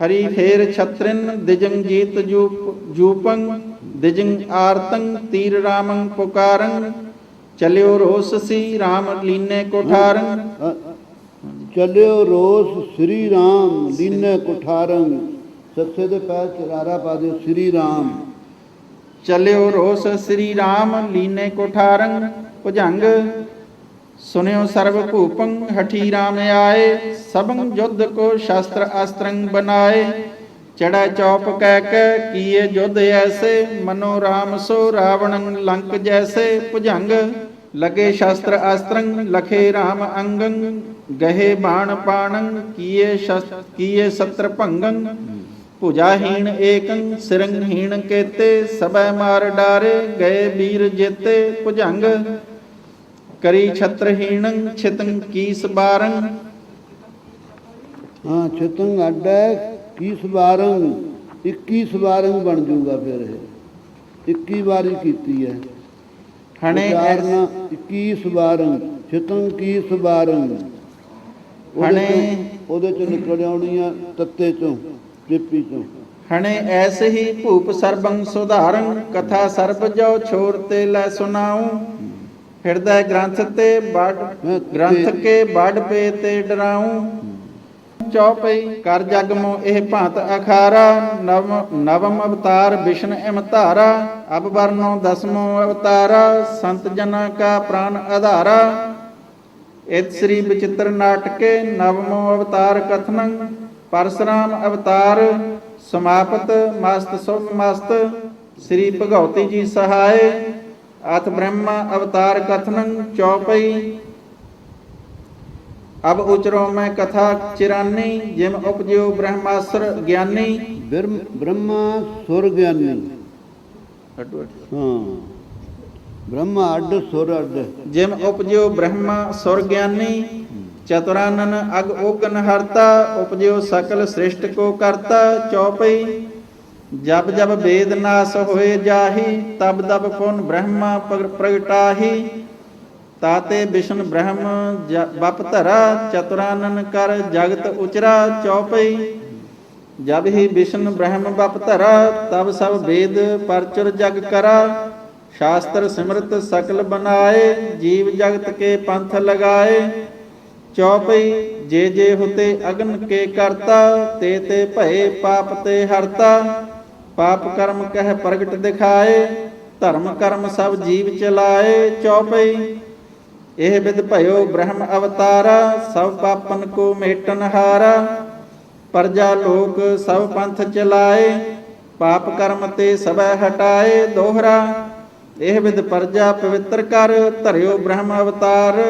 ਹਰੀ ਫੇਰ ਛਤਰਿਨ ਦਿਜੰ ਜੀਤ ਜੂਪ ਜੂਪੰ ਦਿਜੰ ਆਰਤੰ ਤੀਰ ਰਾਮੰ ਪੁਕਾਰੰ ਚਲਿਓ ਰੋਸਸੀ RAM ਲੀਨੇ ਕੋਠਾਰੰ। ਚੱਲਿਓ ਰੋਸ ਸ੍ਰੀ ਰਾਮ ਲੀਨੇ ਕੁਠਾਰੰ ਸੱਸੇ ਦੇ ਪੈਰ ਚਰਾਰਾ ਪਾ ਦਿਓ ਸ੍ਰੀ ਰਾਮ। ਚਲਿਓ ਰੋਸ ਸ੍ਰੀ RAM ਲੀਨੇ ਕੋਠਾਰੰ ਭੁਜੰਗ ਸੁਨਿਓ ਸਰਬ ਭੂਪੰ ਹਠੀ RAM ਆਏ, ਸਭੰ ਜੁਧ ਕੋ ਸ਼ਾਸਤਰ ਅਸਤਰੰ ਬਨਾਏ। ਚੜਾ ਚੌਪ ਕਹਿ ਕੇ ਕੀਏ ਜੁਧ ਐਸੇ, ਮਨੋ ਰਾਮ ਸੋ ਰਾਵਣੰ ਲੰਕ ਜੈਸੇ। ਭੁਜੰਗ ਲਗੇ ਸ਼ਾਸਤਰ ਅਸਤਰੰ ਲਖੇ RAM ਅੰਗੰ, ਗਹੇ ਬਾਣ ਪਾਣੰ, ਕੀਏ ਸ਼ਸ- ਕੀਏ ਸਤਰ ਭੰਗੰ। ਭੁਜਾਹੀਣ ਏਕੰ ਸਿਰੰਹੀਣ ਕੇਤੇ ਸਬੈ ਮਾਰ ਡਾਰੇ, ਗਏ ਵੀਰ ਜੇਤੇ। ਭੁਜੰਗ ਕਰੀ ਛਤਰਹੀਣੰ ਛਿਤੰ ਕੀਸ ਬਾਰੰ। ਹਾਂ ਛਤੰਗ ਅੱਡਾ ਕੀ ਸਵਾਰੰ 21 ਸਵਾਰੰ ਬਣ ਜਾਊਗਾ ਫਿਰ ਇਹ। 21 ਵਾਰੀ ਕੀਤੀ ਹੈ। ਹਣੇ ਉਚਾਰਨਾ 21 ਸਵਾਰੰ ਛਤੰਗ ਕੀ ਸਵਾਰੰ ਉਹਦੇ ਹਣੇ- ਉਹਦੇ ਚ ਨਿਕਲ ਆਉਣੀ ਆ ਤੱਤੇ ਚੋਂ ਟਿੱਪੀ ਚੋਂ। ਹਣੇ ਐਸੇ ਹੀ ਭੂਪ ਸਰਬੰ ਸੁਧਾਰੰ ਕਥਾ ਸਰਬ ਜੋ ਛੋਰ ਤੇ ਲੈ ਸੁਨਾਉ ਹਿਰਦੈ ਗ੍ਰੰਥ ਤੇ ਬੜ, ਗ੍ਰੰਥ ਕੇ ਬੜ ਪੇ ਤੇ ਡਰਾਉ। ਚੌਪਈ ਕਰ ਜਗ ਮੋ ਇਹ ਭਾਂਤ ਅਖਾਰਾ। ਨਵ, ਨਵਮ ਅਵਤਾਰ ਵਿਸ਼ਨ ਇਮ ਅਬ ਵਰਨੋ ਦਸਮੋ ਅਵਤਾਰਾ। ਸੰਤ ਜਨਾ ਕਾ ਪ੍ਰਾਨ ਆਧਾਰਾ। ਇਤ ਸ੍ਰੀ ਬਚਿੱਤਰ ਨਾਟਕੇ ਨਵਮੋ ਅਵਤਾਰ ਕਥਨੰ। ਪਰਸਰਾਮ ਅਵਤਾਰ। ਸਮਾਪਤ, ਮਸਤ ਸੁਭ ਮਸਤ। ਸ੍ਰੀ ਭਗਉਤੀ ਜੀ ਸਹਾਏ। ਅਤ ਬ੍ਰਹਮਾ ਅਵਤਾਰ ਕਥਨੰ ਚੌਪਈ ਅਬ ਉਚਰੋ ਮੈਂ ਕਥਾ ਚਿਰਾਨੀ ਜਿਮ ਉਪਜਿਓ ਬ੍ਰਹਮਾਸਰ ਗਿਆਨੀ। ਬ੍ਰਹਮਾ ਸੁਰ ਗਿਆਨੀ। ਹਾਂ। ਬ੍ਰਹਮਾ ਅੱਡ ਸੁਰ ਅੱਡ। ਜਿਮ ਉਪਜਿਓ ਬ੍ਰਹਮਾ ਸੁਰ ਗਿਆਨੀ ਚਤੁਰਾਨਨ ਅਗ ਓਗਨ ਹਰਤਾ ਉਪਜਿਓ ਸਕਲ ਸ੍ਰਿਸ਼ਟ ਕੋ ਕਰਤਾ ਚੌਪਈ ਜਬ ਜਬ ਵੇਦ ਨਾਸ ਹੋਏ ਜਾਹੀ, ਤਬ ਤਬ ਪੁਨ ਬ੍ਰਹਮਾ ਪ੍ਰਗਟਾਹੀ? ਤਾਤੇ ਵਿਸ਼ਨ ਬ੍ਰਹਮ ਬਪ ਧਰਾ, ਚਤੁਰਾਨਨ ਕਰ ਜਗਤ ਉਚਰਾ ਚੌਪਈ। ਜਬ ਹੀ ਵਿਸ਼ਨ ਬ੍ਰਹਮ ਬਪ ਧਰਾ, ਤਬ ਸਭ ਵੇਦ ਪਰਚੁਰ ਜਗ ਕਰਾ। ਸ਼ਾਸਤਰ ਸਿਮਰਤ ਸਕਲ ਬਨਾਏ, ਜੀਵ ਜਗਤ ਕੇ ਪੰਥ ਲਗਾਏ। ਚੌਪਈ, ਜੇ ਜੇ ਹੁਤੇ ਅਗਨ ਕੇ ਕਰਤਾ, ਤੇ ਤੇ ਭਏ ਪਾਪ ਤੇ ਹਰਤਾ। ਪਾਪ ਕਰਮ ਕਹਿ ਪ੍ਰਗਟ ਦਿਖਾਏ, ਧਰਮ ਕਰਮ ਸਭ ਜੀਵ ਚਲਾਏ ਚੌਪਈ ਇਹ ਵਿਦ ਭਇਓ ਬ੍ਰਹਮ ਅਵਤਾਰਾ, ਸਭ ਪਾਪਨ ਕੋ ਮੇਟਨ ਹਾਰਾ। ਪਰਜਾ ਲੋਕ ਸਭ ਪੰਥ ਚਲਾਏ, ਪਾਪ ਕਰਮ ਤੇ ਸਭੈ ਹਟਾਏ ਦੋਹਰਾ। ਇਹ ਵਿਦ ਪਰਜਾ ਪਵਿੱਤਰ ਕਰ, ਧਰਿਓ ਬ੍ਰਹਮ ਅਵਤਾਰ।